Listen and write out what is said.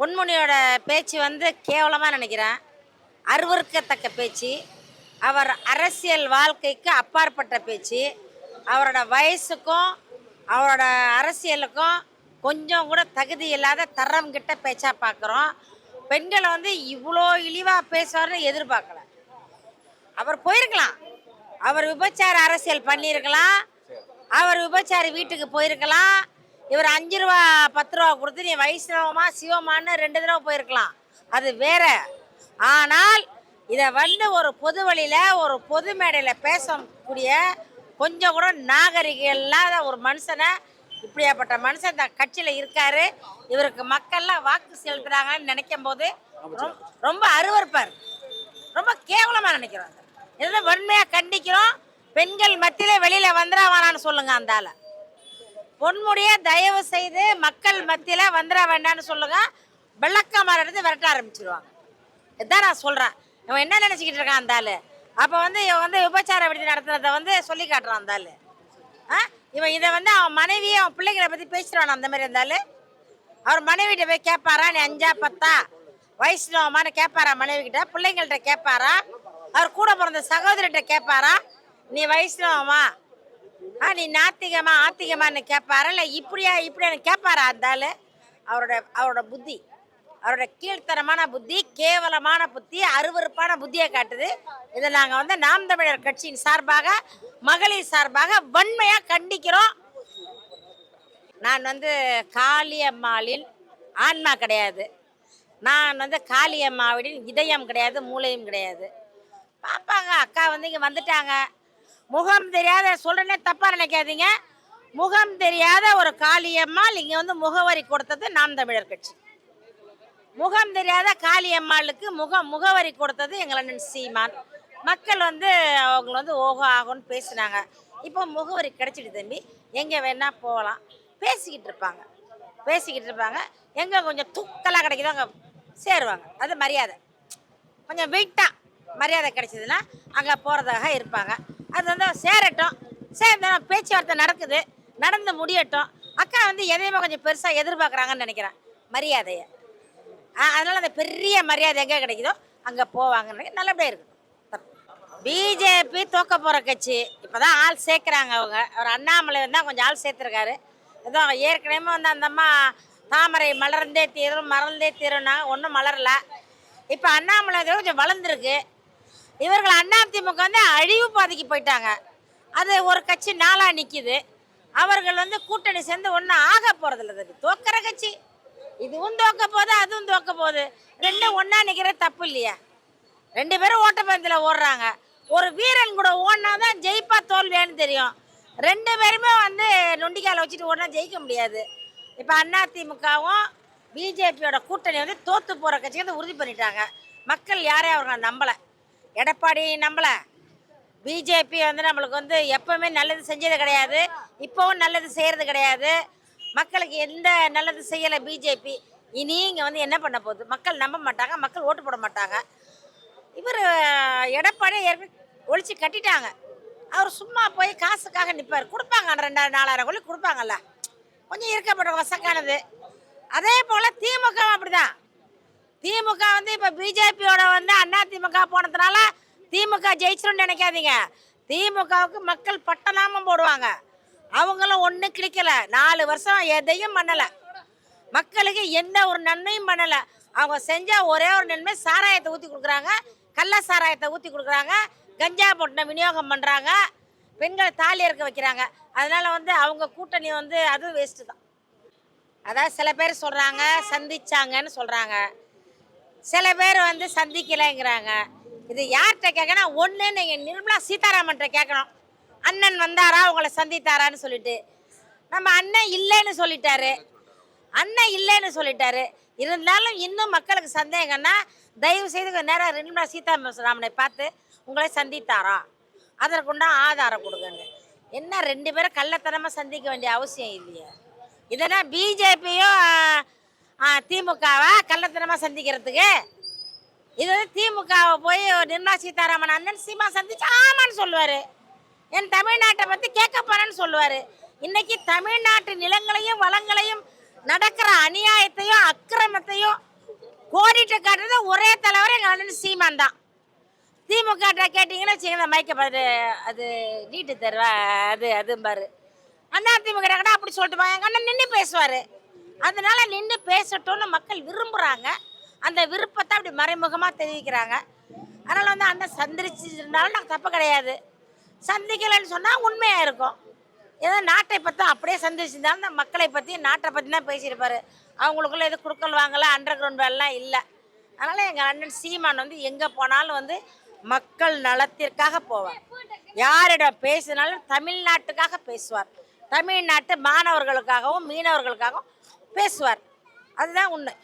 பொன்முனியோட பேச்சு வந்து கேவலமாக நினைக்கிறேன். அருவருக்கத்தக்க பேச்சு. அவர் அரசியல் வாழ்க்கைக்கு அப்பாற்பட்ட பேச்சு. அவரோட வயசுக்கும் அவரோட அரசியலுக்கும் கொஞ்சம் கூட தகுதி இல்லாத தரம் கிட்ட பேச்சா பார்க்குறோம் பெண்களை வந்து இவ்வளோ இழிவாக பேசுவார்னு எதிர்பார்க்கல. அவர் போயிருக்கலாம். அவர் விபச்சார அரசியல் பண்ணியிருக்கலாம். அவர் விபச்சாரி வீட்டுக்கு போயிருக்கலாம். இவர் அஞ்சு ரூபா பத்து ரூபா கொடுத்து நீ வைஷ்ணவமா சிவமான்னு ரெண்டு தடவை போயிருக்கலாம். அது வேற. ஆனால் இதை வந்து ஒரு பொது வழியில் ஒரு பொது மேடையில் பேசக்கூடிய கொஞ்சம் கூட நாகரிகம் இல்லாத ஒரு மனுஷனை இப்படியாப்பட்ட மனுஷன் இந்த கட்சியில் இருக்காரு. இவருக்கு மக்கள்லாம் வாக்கு செலுத்துறாங்கன்னு நினைக்கும் போது ரொம்ப அருவருப்பார். ரொம்ப கேவலமாக நினைக்கிறோம். இதை வன்மையாக கண்டிக்கிறோம்? பெண்கள் மத்தியிலே வெளியில் வந்துடா சொல்லுங்கள் சொல்லுங்க அந்த ஆளை. பொன்முடிய தயவு செய்து மக்கள் மத்தியில் வந்துட வேண்டாம்னு சொல்லுங்க. வெள்ளக்காமரை இருந்து விரட்ட ஆரம்பிச்சிருவாங்க. இதான் நான் சொல்கிறேன் இவன் என்ன நினச்சிக்கிட்டு இருக்கான் அந்த அப்போ வந்து இவன் வந்து விபச்சார விடுதி நடத்துறத வந்து சொல்லி காட்டுறான் அந்த ஆ? இவன் இதை வந்து அவன் மனைவியை அவன் பிள்ளைங்களை பற்றி பேசிடுவான் அந்த மாதிரி இருந்தாலும் அவர் மனைவிகிட்ட போய் கேட்பாரா? நீ அஞ்சா பத்தா? வைஷ்ணவமானு கேட்பாரா மனைவிக்கிட்ட பிள்ளைங்கள்ட்ட கேட்பாரா? அவர் கூட பிறந்த சகோதரிகிட்ட கேட்பாரா? நீ வைஷ்ணவமா ஆ நீ நாத்திகமா ஆத்திகமான்னு கேட்பாரா இல்லை இப்படியா இப்படியான்னு கேட்பாரா அந்த அவரோட அவரோட புத்தி. அவரோட கீழ்த்தனமான புத்தி கேவலமான புத்தி அருவருப்பான புத்தியை காட்டுது. இதை நாங்கள் வந்து நாம் தமிழர் கட்சியின் சார்பாக மகளிர் சார்பாக வன்மையாக கண்டிக்கிறோம். நான் வந்து காளியம்மாளின் ஆன்மா கிடையாது. நான் வந்து காளியம்மாவின் இதயம் கிடையாது மூளையும் கிடையாது. பார்ப்பாங்க அக்கா வந்து இங்கே வந்துட்டாங்க. முகம் தெரியாத சொல்கிறேனே தப்பாக நினைக்காதீங்க. முகம் தெரியாத ஒரு காளியம்மாள் இங்கே வந்து முகவரி கொடுத்தது நாம் தமிழர் கட்சி. முகம் தெரியாத காளியம்மாளுக்கு முகம் முகவரி கொடுத்தது எங்கள் அண்ணன் சீமான். மக்கள் வந்து அவங்க வந்து ஓகோ ஆகும்னு பேசுனாங்க. இப்போ முகவரி கிடைச்சிட்டு தம்பி. எங்கே வேணால் போகலாம். பேசிக்கிட்டு இருப்பாங்க. பேசிக்கிட்டு இருப்பாங்க. எங்கே கொஞ்சம் தூக்கலாக கிடைக்குதோ அங்கே சேருவாங்க. அது மரியாதை. கொஞ்சம் வெயிட்டாக மரியாதை கிடைச்சதுன்னா அங்கே போகிறதாக இருப்பாங்க. அது வந்து சேரட்டும். சேர்ந்த பேச்சுவார்த்தை நடக்குது. நடந்து முடியட்டும். அக்கா வந்து எதையுமே கொஞ்சம் பெருசாக எதிர்பார்க்குறாங்கன்னு நினைக்கிறேன். மரியாதையை. ஆ- அந்த பெரிய மரியாதை எங்கே கிடைக்குதோ அங்கே போவாங்கன்னு நல்லபடியாக இருக்கும் பிஜேபி தோக்க போகிற கட்சி. இப்போ தான் ஆள் சேர்க்குறாங்க அவங்க. அவர் அண்ணாமலை தான் கொஞ்சம் ஆள் சேர்த்துருக்காரு. ஏதோ ஏற்கனவே வந்து அந்த அம்மா தாமரை மலர்ந்தே தீரும் மறந்தே தீரும்னாங்க. ஒன்றும் மலரல. இப்போ அண்ணாமலை கொஞ்சம் வளர்ந்துருக்கு. இவர்கள் அதிமுக வந்து அழிவு பாதைக்கு போயிட்டாங்க. அது ஒரு கட்சி நாளாக நிற்கிது அவர்கள் வந்து கூட்டணி சேர்ந்து ஒன்றும் ஆக போகிறதில்ல அது தோக்கிற கட்சி. இதுவும் தோக்க போகுது அதுவும் தோக்க போகுது. ரெண்டும் ஒன்றா நிற்கிற தப்பு இல்லையா. ரெண்டு பேரும் ஓட்டப்பந்தத்தில் ஓடுறாங்க. ஒரு வீரன் கூட ஓடினா தான் ஜெயிப்பா தோல்வியான்னு தெரியும். ரெண்டு பேருமே வந்து நொண்டிக்கால வச்சுட்டு ஓடினா ஜெயிக்க முடியாது. இப்போ அதிமுகவும் பிஜேபியோட கூட்டணி வந்து தோற்று போகிற கட்சிக்கு வந்து உறுதி பண்ணிட்டாங்க. மக்கள் யாரையும் அவர்களை நம்பலை. எடப்பாடி நம்பலை பிஜேபி வந்து நம்மளுக்கு வந்து எப்பவுமே நல்லது செஞ்சது கிடையாது. இப்போவும் நல்லது செய்கிறது கிடையாது. மக்களுக்கு எந்த நல்லது செய்யலை பிஜேபி. இனி இங்கே வந்து என்ன பண்ண போகுது? மக்கள் நம்ப மாட்டாங்க மக்கள் ஓட்டு போட மாட்டாங்க. இவர் எடப்பாடியை ஏற்கனவே ஒழிச்சு கட்டிட்டாங்க. அவர் சும்மா போய் காசுக்காக நிற்பார் கொடுப்பாங்க ரெண்டாயிரம் நாலாயிரம் கோடி கொடுப்பாங்கல்ல. கொஞ்சம் இருக்கப்பட்ட வசக்கானது. அதே போல் திமுகவும் அப்படிதான். திமுக வந்து இப்போ பிஜேபியோட வந்து அண்ணா திமுக போனதுனால திமுக ஜெயிச்சிரும்னு நினைக்காதீங்க. திமுகவுக்கு மக்கள் பட்டநாமம் போடுவாங்க. அவங்களும் ஒன்றும் கிடைக்கல. நாலு வருஷம் எதையும் பண்ணலை. மக்களுக்கு எந்த ஒரு நன்மையும் பண்ணலை. அவங்க செஞ்ச ஒரே ஒரு நன்மை சாராயத்தை ஊற்றி கொடுக்குறாங்க. கள்ள சாராயத்தை ஊற்றி கொடுக்குறாங்க. கஞ்சா பொட்டனை விநியோகம் பண்ணுறாங்க பெண்களை தாலி இருக்க வைக்கிறாங்க. அதனால் வந்து அவங்க கூட்டணி வந்து அதுவும் வேஸ்ட்டு தான். அதாவது சில பேர் சொல்கிறாங்க சந்திச்சாங்கன்னு சொல்கிறாங்க சில பேர் வந்து சந்திக்கலைங்கிறாங்க. இது யார்கிட்ட கேட்கணும் ஒன்று நீங்கள் நிர்மலா சீதாராமன்கிட்ட கேட்கணும். அண்ணன் வந்தாரா உங்களை சந்தித்தாரான்னு சொல்லிட்டு. நம்ம அண்ணன் இல்லைன்னு சொல்லிட்டாரு. அண்ணன் இல்லைன்னு சொல்லிட்டாரு. இருந்தாலும் இன்னும் மக்களுக்கு சந்தேகம்னா தயவு செய்து நேராக நிர்மலா சீதாராமனை பார்த்து உங்களை சந்தித்தாரா? அதற்குண்டா ஆதாரம் கொடுங்கன்னு என்ன ரெண்டு பேரும் கள்ளத்தனமாக சந்திக்க வேண்டிய அவசியம் இல்லையா. இதெல்லாம் பிஜேபியும் திமுகவா? கள்ளத்தனமாக சந்திக்கிறதுக்கு? இது வந்து திமுகவை போய் நிர்மலா சீதாராமன் அண்ணன் சீமா சந்திச்சு ஆமான்னு சொல்லுவார். என் தமிழ்நாட்டை பற்றி கேட்க போறேன்னு சொல்லுவார். இன்னைக்கு தமிழ்நாட்டு நிலங்களையும் வளங்களையும் நடக்கிற அநியாயத்தையும் அக்கிரமத்தையும் கோடிட்டு காட்டுறது ஒரே தலைவர் எங்கள் அண்ணன் சீமான் தான். திமுக கேட்டிங்கன்னா வச்சுக்கோங்க மைக்க பாரு அது நீட்டு தருவா அது அதும்பாரு. அண்ணா திமுக கேட்டால் அப்படி சொல்லிட்டு போய் எங்கள் அண்ணன் நின்று பேசுவார். அதனால நின்று பேசட்டும்னு மக்கள் விரும்புகிறாங்க அந்த விருப்பத்தை அப்படி மறைமுகமாக தெரிவிக்கிறாங்க. அதனால் வந்து அண்ணன் சந்திரிச்சிருந்தாலும் நான் தப்பு கிடையாது. சந்திக்கலைன்னு சொன்னால் உண்மையாக இருக்கும். ஏதோ நாட்டை பற்றி அப்படியே சந்திச்சிருந்தாலும் இந்த மக்களை பற்றி நாட்டை பற்றி தான் பேசியிருப்பார். அவங்களுக்குள்ளே எதுவும் குடுக்கல் வாங்கலை அண்டர் கிரவுண்ட் வேலைலாம் இல்லை. அதனால் எங்கள் அண்ணன் சீமான் வந்து எங்கே போனாலும் வந்து மக்கள் நலத்திற்காக போவார். யாரிடம் பேசினாலும் தமிழ்நாட்டுக்காக பேசுவார். தமிழ்நாட்டு மாணவர்களுக்காகவும் மீனவர்களுக்காகவும் பேசுவார். அதுதான் உண்மை.